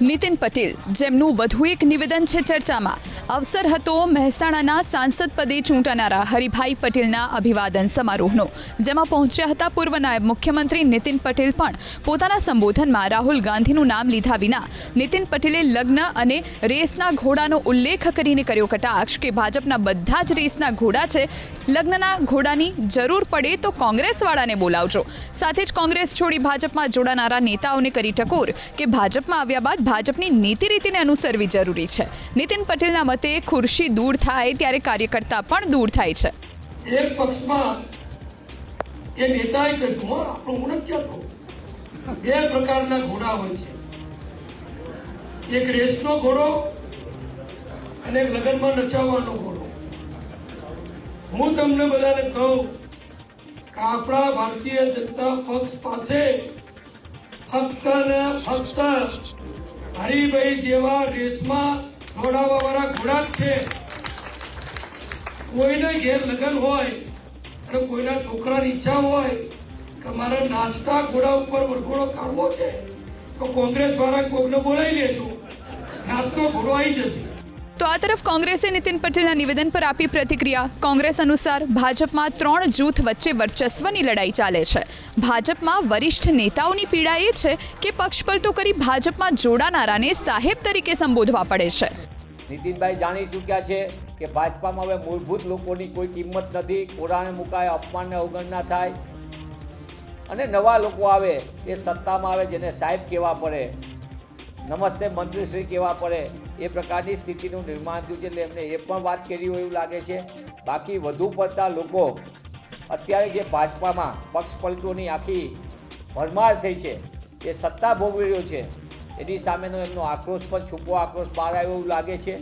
નીતિન પટેલ, જેમનું વધુ એક નિવેદન છે ચર્ચામાં. અવસર હતો મહેસાણાના સાંસદ પદે ચૂંટાનારા હરિભાઈ પટેલના અભિવાદન સમારોહનો, જેમાં પહોંચ્યા હતા પૂર્વ નાયબ મુખ્યમંત્રી નીતિન પટેલ પણ. પોતાના સંબોધનમાં રાહુલ ગાંધીનું નામ લીધા વિના, નીતિન પટેલે લગ્ન અને રેસના ઘોડાનો ઉલ્લેખ કરીને કર્યો કટાક્ષ કે ભાજપના બધા જ રેસના ઘોડા છે, લગ્નના ઘોડાની જરૂર પડે તો કોંગ્રેસવાળાને બોલાવજો. સાથે જ કોંગ્રેસ છોડી ભાજપમાં જોડાનારા નેતાઓને કરી ટકોર કે ભાજપમાં આવ્યા બાદ ભાજપની નીતિ રીતિને અનુસરવી જરૂરી છે. નીતિન પટેલના મતે ખુરશી દૂર થાય ત્યારે કાર્યકર્તા પણ દૂર થાય છે. એક પક્ષમાં એ નેતાએ કહ્યું આપણો નથી કહેતો બે પ્રકારના ઘોડા હોય છે. એક રેસનો ઘોડો અને લગ્નમાં નચાવવાનો ઘોડો. હું તમને બધાને કહું કે આપણા ભારતીય જનતા પક્ષ પાસે ફક્ત ને ફક્ત હરિભાઈ જેવા રેસમાં દોડાવવા વાળા ઘોડા જ છે. કોઈને ઘેર લગ્ન હોય અને કોઈના છોકરાની ઈચ્છા હોય કે મારે નાચતા ઘોડા ઉપર વરઘોડો કાઢવો છે, તો કોંગ્રેસ વાળા કોકને બોલાવી લેજો. નાચતો ઘોડો આવી જશે. તો આ તરફ કોંગ્રેસે નીતિન પટેલના નિવેદન પર આપી પ્રતિક્રિયા. કોંગ્રેસ અનુસાર ભાજપમાં ત્રણ જૂથ વચ્ચે વર્ચસ્વની લડાઈ ચાલે છે. ભાજપમાં વરિષ્ઠ નેતાઓની પીડા એ છે કે પક્ષપલટો કરી ભાજપમાં જોડાનારાને સાહેબ તરીકે સંબોધવા પડે છે. નીતિનભાઈ જાણી ચૂક્યા છે કે ભાજપામાં હવે મૂળભૂત લોકોની કોઈ કિંમત નથી. કોરાને મુકાય, અપમાનને અવગણના થાય. અને નવા લોકો આવે એ સત્તામાં આવે જેને સાહેબ કહેવા પડે. નમસ્તે મંત્રીશ્રી કહેવા પડે. એ પ્રકારની સ્થિતિનું નિર્માણ થયું છે. એટલે એમને એ પણ વાત કરી હોય એવું લાગે છે. બાકી વધુ પડતા લોકો અત્યારે જે ભાજપામાં પક્ષ પલટોની આખી ભરમાર થઈ છે, એ સત્તા ભોગવી રહ્યો છે. એની સામેનો એમનો આક્રોશ પણ, છુપો આક્રોશ બહાર આવ્યો એવું લાગે છે.